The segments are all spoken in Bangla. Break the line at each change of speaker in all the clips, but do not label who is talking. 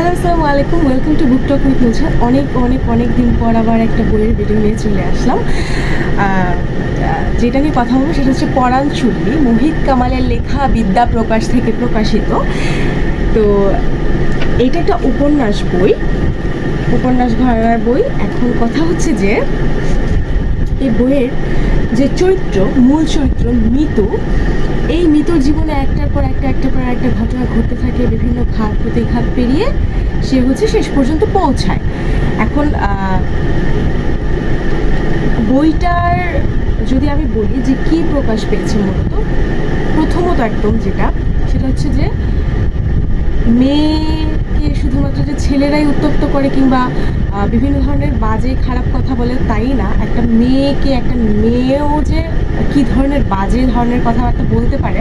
হ্যালো আসসালামু আলাইকুম welcome to book talk with Nuja অনেক অনেক অনেক দিন পর আবার একটা বইয়ের ভিডিও নিয়ে চলে আসলাম। যেটা নিয়ে কথা বলব সেটা হচ্ছে পরাণ চুল্লি মোহিত কামালের লেখা বিদ্যা প্রকাশ থেকে প্রকাশিত। তো এটা একটা উপন্যাস বই, উপন্যাস ঘরানার বই। এখন কথা হচ্ছে যে, এই বইয়ের যে চরিত্র, মূল চরিত্র মিতু জীবনে একটার পর একটা, একটার পর একটা ঘটনা ঘটতে থাকে, বিভিন্ন ঘাত প্রতিঘাত পেরিয়ে সে হচ্ছে শেষ পর্যন্ত পৌঁছায়। এখন বইটার যদি আমি বলি যে কি প্রকাশ পেয়েছে মূলত, প্রথমত একদম যেটা, সেটা হচ্ছে যে মেয়েকে শুধুমাত্র যে ছেলেরাই উত্তপ্ত করে কিংবা বিভিন্ন ধরনের বাজে, খারাপ কথা বলে তাই না, একটা মেয়েকে, একটা মেয়েও যে কী ধরনের বাজে ধরনের কথাবার্তা বলতে পারে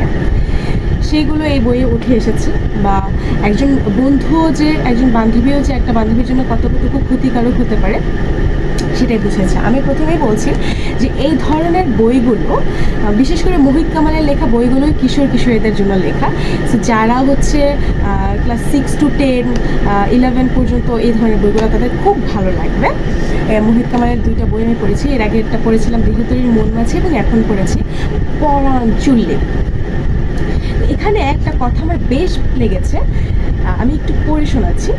সেইগুলো এই বইয়ে উঠে এসেছে। বা একজন বন্ধুও যে, একজন বান্ধবীও যে একটা বান্ধবীর জন্য কতটুকু ক্ষতিকারক হতে পারে, সেটাই বুঝেছে আমি প্রথমেই বলছি যে এই ধরনের বইগুলো বিশেষ করে মোহিত কামালের লেখা বইগুলোই কিশোর কিশোরীদের জন্য লেখা। যারা হচ্ছে class six to ten eleven পর্যন্ত এই ধরনের বইগুলো তাদের খুব ভালো লাগবে। মোহিত কামালের দুইটা বই আমি পড়েছি। এর আগে একটা পড়েছিলাম দেহতরীর মন মাঝে এবং এখন পড়েছি পরাণ চুল্লি। এখানে একটা কথা আমার বেশ লেগেছে। আমি একটু পড়ে শোনাচ্ছি।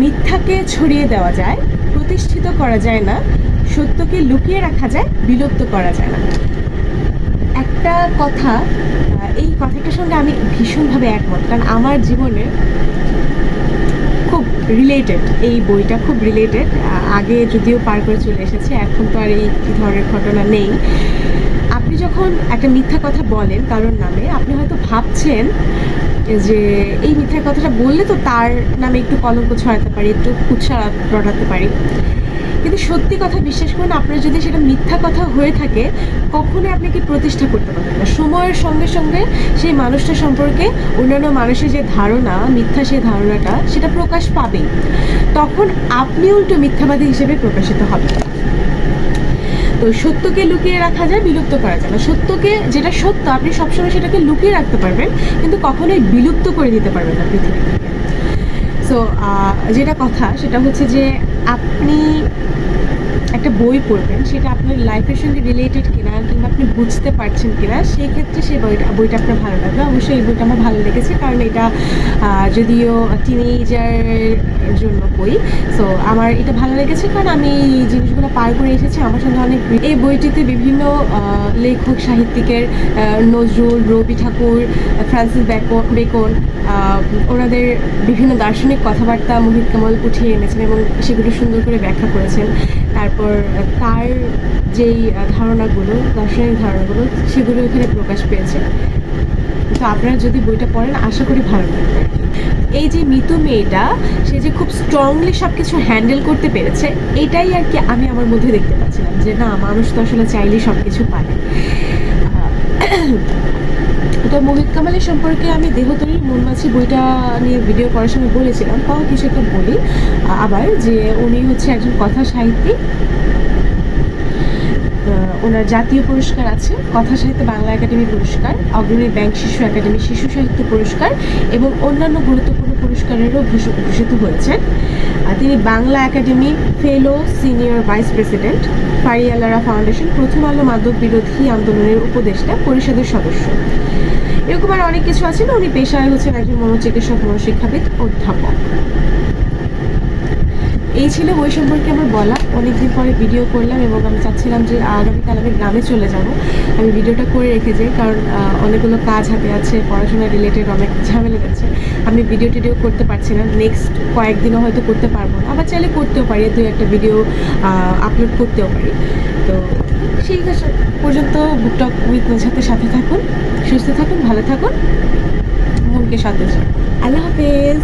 মিথ্যাকে ছড়িয়ে দেওয়া যায়, প্রতিষ্ঠিত করা যায় না, সত্যকে লুকিয়ে রাখা যায়, বিলুপ্ত করা যায় না। একটা কথা এই কথাটার সঙ্গে আমি ভীষণভাবে একমত। কারণ আমার জীবনে খুব রিলেটেড এই বইটা খুব রিলেটেড আগে যদিও পার করে চলে এসেছে, এখন তো আর এই ধরনের ঘটনা নেই। আপনি যখন একটা মিথ্যা কথা বলেন কারোর নামে, আপনি হয়তো ভাবছেন যে এই মিথ্যা কথাটা বললে তো তার নামে একটু কলঙ্ক ছড়াতে পারি, একটু কুৎসা রটাতে পারি। কিন্তু সত্যি কথা বিশ্বাস করুন, আপনার যদি সেটা মিথ্যা কথা হয়ে থাকে, কখনোই আপনি কি প্রতিষ্ঠা করতে পারবেন না। সময়ের সঙ্গে সঙ্গে সেই মানুষটা সম্পর্কে অন্যান্য মানুষের যে ধারণা, মিথ্যা সেই ধারণাটা, সেটা প্রকাশ পাবেই। তখন আপনি উল্টো মিথ্যাবাদী হিসেবে প্রকাশিত হবেন। তো সত্যকে লুকিয়ে রাখা যায়, বিলুপ্ত করা যায়। না সত্যকে যেটা সত্য, আপনি সবসময় সেটাকে লুকিয়ে রাখতে পারবেন, কিন্তু কখনোই বিলুপ্ত করে দিতে পারবেন না পৃথিবী সো যেটা কথা, সেটা হচ্ছে যে আপনি একটা বই পড়বেন, সেটা আপনার লাইফের সঙ্গে রিলেটেড কিনা কিংবা আপনি বুঝতে পারছেন কিনা সেই ক্ষেত্রে সেই বইটা বইটা আপনার ভালো লাগবে। অবশ্যই এই বইটা আমার ভালো লেগেছে, কারণ এটা যদিও টিনেজারের জন্য বই সো আমার এটা ভালো লেগেছে কারণ আমি এই জিনিসগুলো পার করে এসেছি। আমার সঙ্গে অনেক এই বইটিতে বিভিন্ন লেখক, সাহিত্যিকের Nazrul, Rabi Thakur, Francis Bacon Bacon ওনাদের বিভিন্ন দার্শনিক কথাবার্তা মোহিত কামাল উঠিয়ে এনেছেন এবং সেগুলো সুন্দর করে ব্যাখ্যা করেছেন। তারপর তার যেই ধারণাগুলো দার্শনিক ধারণাগুলো, সেগুলো এখানে প্রকাশ পেয়েছে। তো আপনারা যদি বইটা পড়েন, আশা করি ভালো লাগবে। এই যে মিতু মেয়েটা, সে যে খুব স্ট্রংলি সব কিছু হ্যান্ডেল করতে পেরেছে, এটাই আর কি আমি আমার মধ্যে দেখতে পাচ্ছিলাম যে, না, মানুষ তো আসলে চাইলেই সব কিছু পারে তো মোহিত কামালের সম্পর্কে আমি দেহতরীর মনমাছি বইটা নিয়ে ভিডিও করার সময় বলেছিলাম, তাও কিছু একটা বলি। আবার যে উনি হচ্ছে একজন কথা সাহিত্যিক ওনার জাতীয় পুরস্কার আছে, কথা সাহিত্য বাংলা একাডেমি পুরস্কার, অগ্রণী ব্যাংক শিশু একাডেমি শিশু সাহিত্য পুরস্কার এবং অন্যান্য গুরুত্বপূর্ণ পুরস্কারেরও ভূষ- ভূষিত হয়েছেন। তিনি Bangla academy fellow senior vice president ফারিয়ালারা foundation Prothom Alo মাদক বিরোধী আন্দোলনের উপদেষ্টা পরিষদের সদস্য। এরকম আর অনেক কিছু আছে না? উনি পেশায় হচ্ছেন একজন মনোচিকিৎসক, মনোশিক্ষাবিদ, অধ্যাপক। এই ছিল বই সম্পর্কে আমার বলা। অনেকদিন পরে ভিডিও করলাম এবং আমি চাচ্ছিলাম যে আগামীকাল আমি গ্রামে চলে যাব। আমি ভিডিওটা করে রেখে যাই কারণ অনেকগুলো কাজ হাতে আছে, পড়াশোনা রিলেটেড অনেক ঝামেলা যাচ্ছে আমি ভিডিও টিডিও করতে পারছি না। নেক্সট কয়েকদিনও হয়তো করতে পারব না। আবার চাইলে করতেও পারি দুই একটা ভিডিও আপলোড করতেও পারি। তো সেই পর্যন্ত বুকটক উইথ সাথে সাথে থাকুন, সুস্থ থাকুন, ভালো থাকুন। মনকে রাখুন। আল্লাহ হাফেজ।